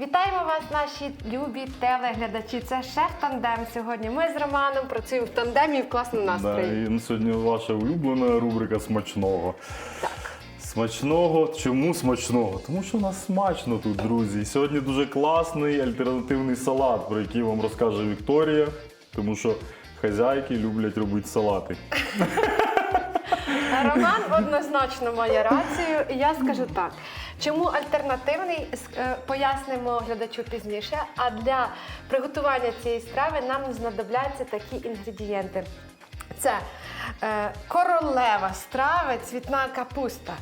Вітаємо вас, наші любі телеглядачі. Це шеф тандем сьогодні. Ми з Романом працюємо в тандемі і в класному Да, настрої. і сьогодні ваша улюблена рубрика смачного. Так. Смачного. Чому смачного? Тому що у нас смачно тут, друзі. І Сьогодні дуже класний альтернативний салат, про який вам розкаже Вікторія, тому що хазяйки люблять робити салати. Роман однозначно має рацію. І я скажу так. Чому альтернативний е, пояснимо глядачу пізніше. А для приготування цієї страви нам знадобляться такі інгредієнти. Це е, королева страви, цвітна капуста,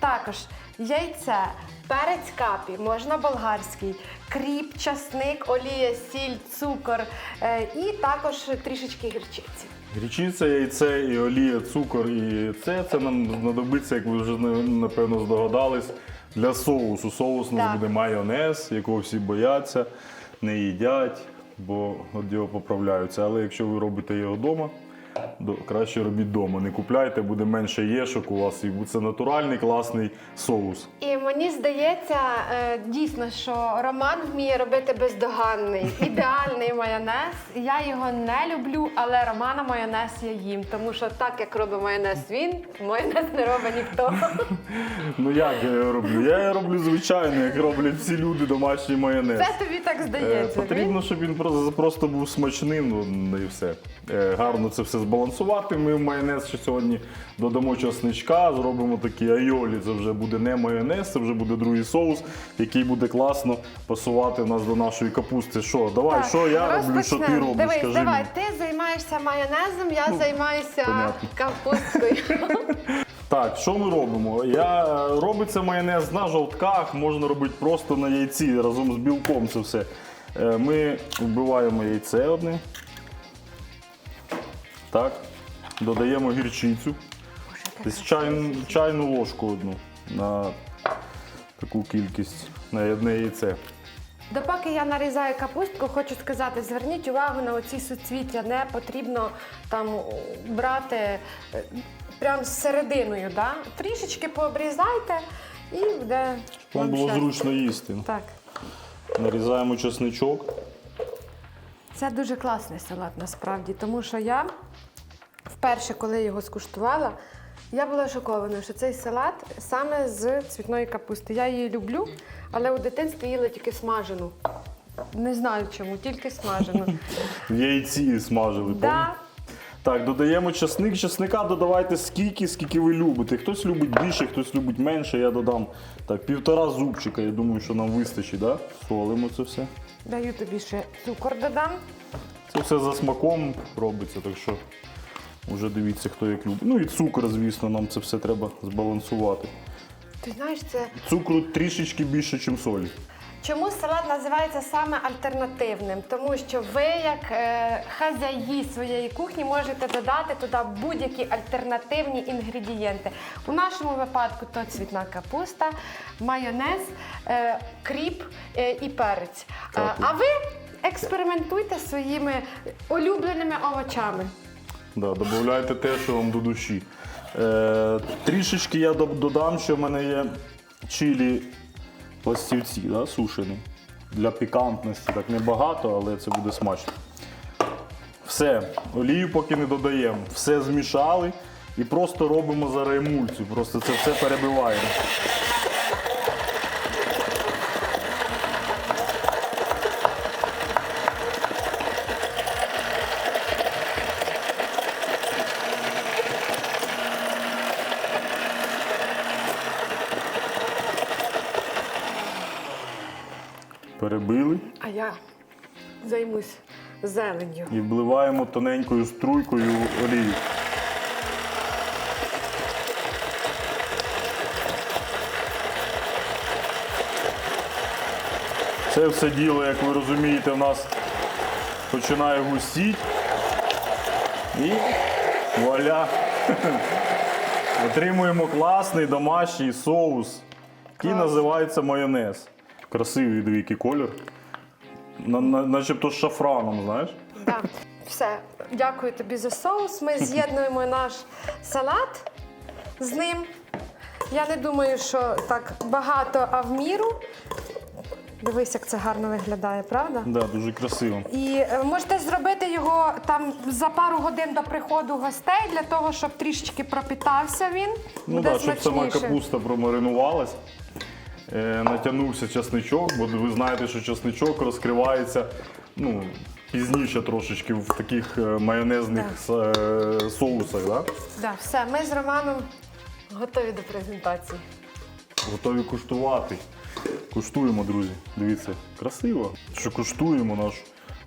також яйце, перець капі, можна болгарський, кріп, часник, олія, сіль, цукор е, і також трішечки гірчиці. Гречиця, яйце і олія, цукор і це. Це нам знадобиться, як ви вже напевно здогадались, для соусу. Соус у нас Так. буде майонез, якого всі бояться, не їдять, бо от його поправляються. Але якщо ви робите його вдома, до- краще робіть вдома. Не купляйте, буде менше єшок у вас, і це натуральний класний соус. І мені здається, е, дійсно, що Роман вміє робити бездоганний, ідеальний майонез. Я його не люблю, але Романа майонез я їм, тому що так як робить майонез він, майонез не робить ніхто. Ну як я його роблю? Я його роблю звичайно, як роблять всі люди домашній майонез. Це тобі так Е, здається. Потрібно, щоб він просто, був смачним, ну і все. Е, Гарно це все збалансувати. Ми в майонез ще сьогодні додамо часничка, зробимо такі айолі. Це вже буде не майонез, це вже буде другий соус, який буде класно пасувати нас до нашої капусти. Що, давай, Так, що я роблю, що ти розпочнемо. робиш? Дивись, Скажи давай, мені. ти займаєшся майонезом, я займаюся понятно. капусткою. Так, що ми робимо? Я, е, робиться майонез на жовтках, можна робити просто на яйці разом з білком це все. Е, Ми вбиваємо яйце одне. Так. Додаємо гірчицю. Десь чайну, чайну ложку одну на таку кількість на одне яйце. Допоки я нарізаю капустку, хочу сказати, зверніть увагу на оці суцвіття. Не потрібно там брати е, прям з серединою. Да? Трішечки пообрізайте і буде. Вам було зручно їсти. Так. Нарізаємо чесничок. Це дуже класний салат насправді, тому що я вперше, коли його скуштувала, я була шокована, що цей салат саме з цвітної капусти. Я її люблю, але у дитинстві їла тільки смажену. Не знаю чому, тільки смажену. Яйці смажили. Да. Так, додаємо часник. Часника додавайте скільки, скільки ви любите. Хтось любить більше, хтось любить менше. Я додам так, півтора зубчика. Я думаю, що нам вистачить, да? Солимо це все. Даю тобі ще цукор додам. Це все за смаком робиться, так що вже дивіться, хто як любить. Ну і цукор, звісно, нам це все треба збалансувати. Ти знаєш, це Цукру трішечки більше, ніж солі. Чому салат називається саме альтернативним? Тому що ви, як е, хазяї своєї кухні, можете додати туди будь-які альтернативні інгредієнти. У нашому випадку то цвітна капуста, майонез, е, кріп е, і перець. Е, а ви експериментуйте своїми улюбленими овочами. Да, додавайте те, що вам до душі. Е, трішечки я додам, що в мене є чилі пластівці, да, сушені. Для пікантності. Так небагато, але це буде смачно. Все, олію поки не додаємо. Все змішали і просто робимо зараз емульцію. Просто це все перебиваємо. Перебили А я займусь зеленню. і вливаємо тоненькою струйкою олію. Це все діло, як ви розумієте, в нас починає густіти. І вуаля! Отримуємо класний домашній соус, який називається майонез. Красивий двійкий колір. На, на, начебто з шафраном, знаєш? Да. Все, дякую тобі за соус. Ми з'єднуємо наш салат з ним. Я не думаю, що так багато, а в міру. Дивись, як це гарно виглядає, правда? Да, дуже красиво. І е, можете зробити його там за пару годин до приходу гостей для того, щоб трішечки пропітався він. Ну так, щоб сама капуста промаринувалась, натягнувся часничок, бо ви знаєте, що часничок розкривається ну, пізніше трошечки в таких е, майонезних с- е, соусах. Да? Да, все, ми з Романом готові до презентації. Готові куштувати. Куштуємо, друзі. Дивіться, красиво. Що куштуємо наш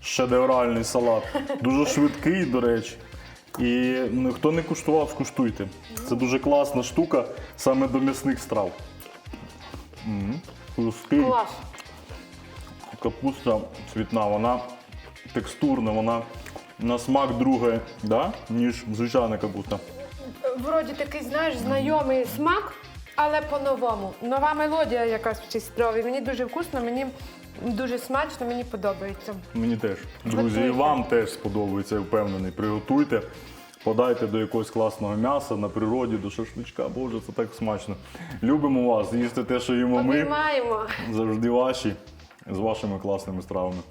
шедевральний салат. Дуже швидкий, до речі. І ну, хто не куштував, скуштуйте. Це дуже класна штука саме до м'ясних страв. Хрусткий. Клас. Капуста цвітна, вона текстурна, вона на смак друга, да? ніж звичайна капуста. Вроді такий, знаєш, знайомий смак, але по-новому. Нова мелодія якась в цій страві. Мені дуже вкусно, мені дуже смачно, мені подобається. Мені теж. Друзі, і вам теж сподобається, я впевнений. Приготуйте, подайте до якогось класного м'яса на природі, до шашличка. Боже, це так смачно. Любимо вас, їсти те, що їмо ми. Обіймаємо. Завжди ваші з вашими класними стравами.